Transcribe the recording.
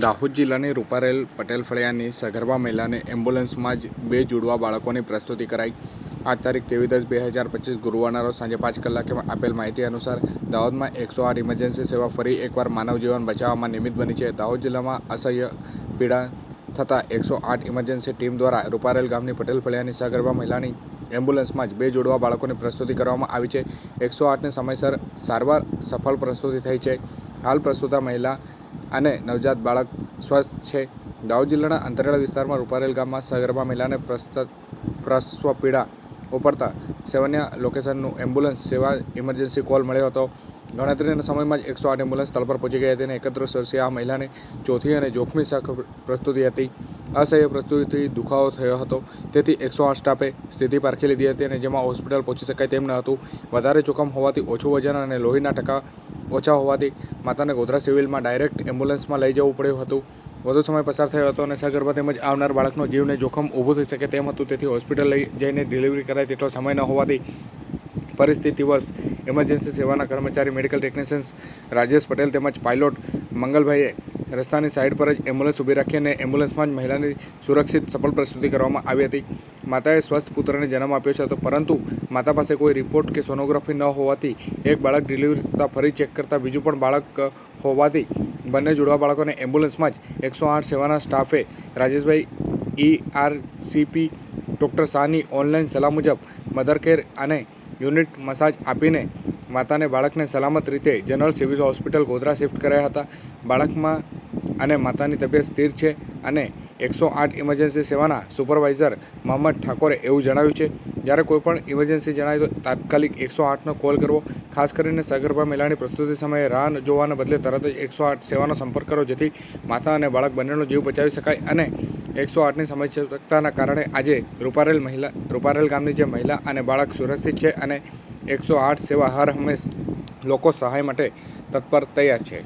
દાહોદ જિલ્લાની રૂપારેલ પટેલ ફળિયાની સગર્ભા મહિલાને એમ્બ્યુલન્સમાં જ બે જુડવા બાળકોની પ્રસ્તુતિ કરાઈ. આ તારીખ તેવી દસ બે હજાર પચીસ ગુરુવારના રોજ સાંજે પાંચ કલાકે આપેલ માહિતી અનુસાર દાહોદમાં એકસો આઠ ઇમરજન્સી સેવા ફરી એકવાર માનવ જીવન બચાવવામાં નિમિત્ત બની છે. દાહોદ જિલ્લામાં અસહ્ય પીડા થતાં એકસો આઠ ઇમરજન્સી ટીમ દ્વારા રૂપારેલ ગામની પટેલ ફળિયાની સગર્ભા મહિલાની એમ્બ્યુલન્સમાં જ બે જોડવા બાળકોની પ્રસ્તુતિ કરવામાં આવી છે. એકસો આઠને સમયસર સારવાર સફળ પ્રસ્તુતિ થઈ છે. હાલ પ્રસ્તુતા મહિલા અને નવજાત બાળક સ્વસ્થ છે. દાહોદ જિલ્લાના અંતરિયાળ વિસ્તારમાં રૂપારેલ ગામમાં સગર્ભા મહિલાને પ્રસ્ત પ્રસવ પીડા ઉપડતા સેવન્ય લોકેશનનું એમ્બ્યુલન્સ સેવા ઇમરજન્સી કોલ મળ્યો હતો. ગણતરીના સમયમાં જ એકસો આઠ એમ્બ્યુલન્સ સ્થળ પર પહોંચી ગઈ હતી અને એકત્રીસ વર્ષીય આ મહિલાને ચોથી અને જોખમી શાખ પ્રસ્તુતિ હતી. અસહ્ય પ્રસ્તુતિથી દુખાવો થયો હતો. તેથી એકસો આઠ સ્ટાફે સ્થિતિ પારખી લીધી હતી અને જેમાં હોસ્પિટલ પહોંચી શકાય તેમ ન હતું. વધારે જોખમ હોવાથી ઓછું વજન અને લોહીના ટકા ઓછા હોવાથી માતાને ગોધરા સિવિલમાં ડાયરેક્ટ એમ્બ્યુલન્સમાં લઈ જવું પડ્યું હતું. વધુ સમય પસાર થયો હતો અને સગર્ભા તેમજ આવનાર બાળકનો જીવને જોખમ ઊભું થઈ શકે તેમ હતું. તેથી હોસ્પિટલ લઈ જઈને ડિલિવરી કરાય તેટલો સમય ન હોવાથી પરિસ્થિતિ વર્ષ ઇમરજન્સી સેવાના કર્મચારી મેડિકલ ટેકનિશિયન્સ રાજેશ પટેલ તેમજ પાયલોટ મંગલભાઈએ રસ્તાની સાઈડ પર જ એમ્બ્યુલન્સ ઊભી રાખી અને એમ્બ્યુલન્સમાં જ મહિલાની સુરક્ષિત સફળ પ્રસ્તુતિ કરવામાં આવી હતી. માતાએ સ્વસ્થ પુત્રને જન્મ આપ્યો છે તો પરંતુ માતા પાસે કોઈ રિપોર્ટ કે સોનોગ્રાફી ન હોવાથી એક બાળક ડિલિવરી થતાં ફરી ચેક કરતાં બીજું પણ બાળક હોવાથી બંને જુડવા બાળકોને એમ્બ્યુલન્સમાં જ એકસો આઠ સેવાના સ્ટાફે રાજેશભાઈ ઈ આર સીપી ડૉક્ટર શાહની ઓનલાઈન સલાહ મુજબ મધર કેર અને યુનિટ મસાજ આપીને માતાને બાળકને સલામત રીતે general civil hospital Godhra shift કરાયા હતા. બાળકમાં અને માતાની તબિયત સ્થિર છે અને એકસો આઠ ઇમરજન્સી સેવાના સુપરવાઇઝર મોહમ્મદ ઠાકોરે એવું જણાવ્યું છે. જ્યારે કોઈપણ ઇમરજન્સી જણાય તો તાત્કાલિક એકસો આઠનો કોલ કરવો. ખાસ કરીને સગર્ભા મહિલાની પ્રસ્તુતિ સમયે રાહ જોવાના બદલે તરત જ એકસો આઠ સેવાનો સંપર્ક કરો, જેથી માતા અને બાળક બંનેનો જીવ બચાવી શકાય અને એકસો આઠની સમયસકતાના કારણે આજે રૂપારેલ મહિલા, રૂપારેલ ગામની જે મહિલા અને બાળક સુરક્ષિત છે અને એકસો આઠ સેવા હર હંમેશ લોકો સહાય માટે તત્પર તૈયાર છે.